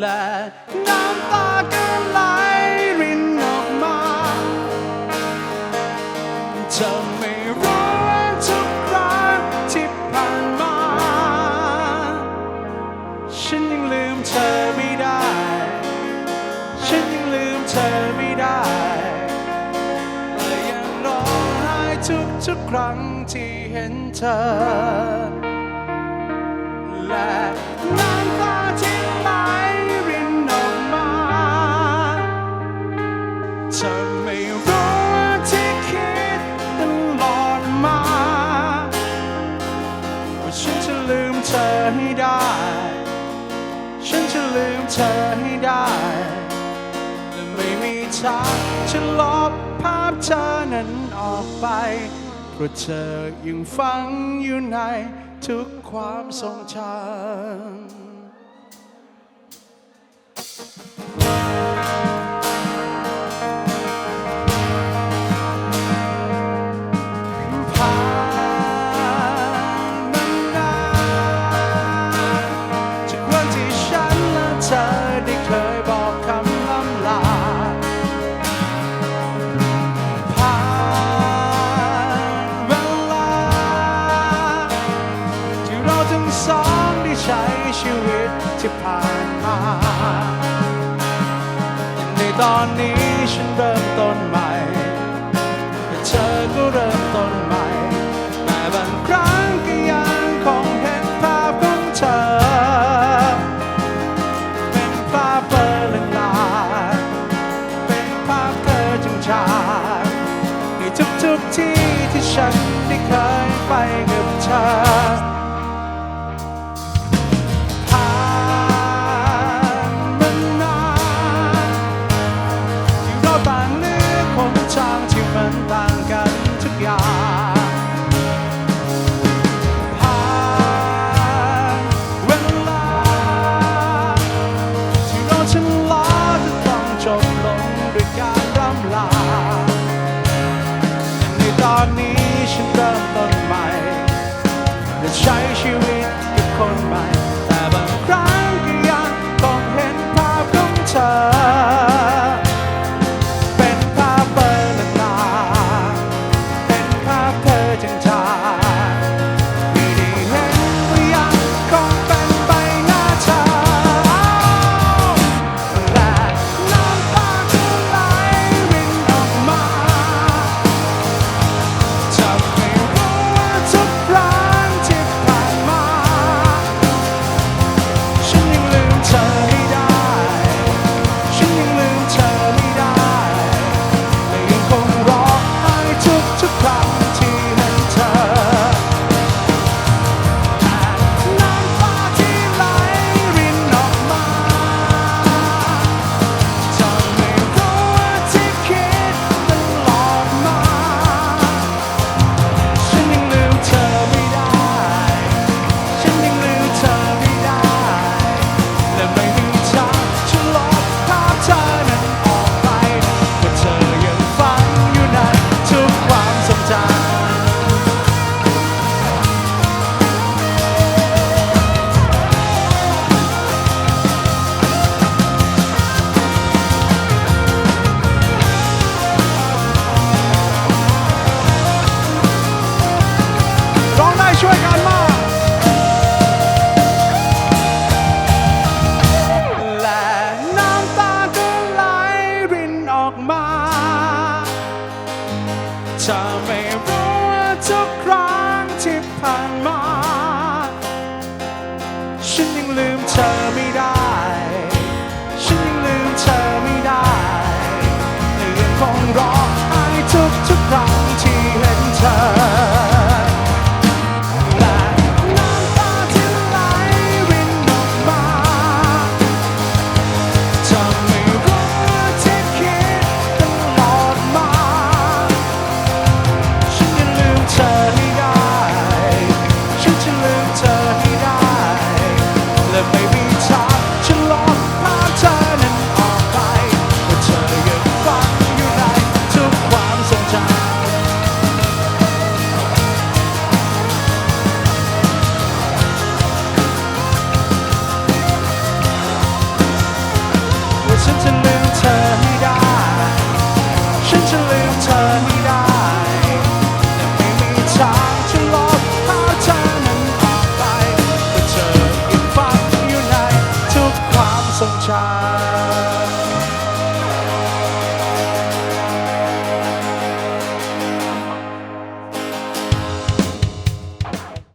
แลน้ำตาก็ไหลรินออกมาเธอไม่รู้ว่ทุกครั้งที่ผ่านมา ฉันยังลืมเธอไม่ได้ ฉันยังลืมเธอไม่ได้และยังร้องไห้ทุกทุกครั้งที่เห็นเธอและ ฉันจะลืมเธอให้ได้ ฉันจะลืมเธอให้ได้แต่ไม่มีทางจะลบภาพเธอนั้นออกไป เพราะเธอยังฝังอยู่ในทุกความทรงจำ ที่ผ่านมาในตอนนี้ฉันเริ่มต้นใหม่แลเธอก็เริ่มต้นใหม่ แต่บางครั้งก็ยังคงเห็นภาพของเธอ เป็นภาพเปลือนลาเป็นภาพเธอจงชาในทุกๆที่ที่ฉันได้เคยไปกับเธอ ธอไม่ได้ ฉันยังลืมเธอไม่ได้ยังคงรอ ฉันลืมเธอไม่ได้แต่ไม่มีทางจะลบภาพเธอนั้นออกไปเพรเธอยังฝังอยู่ในทุกความทรงจำ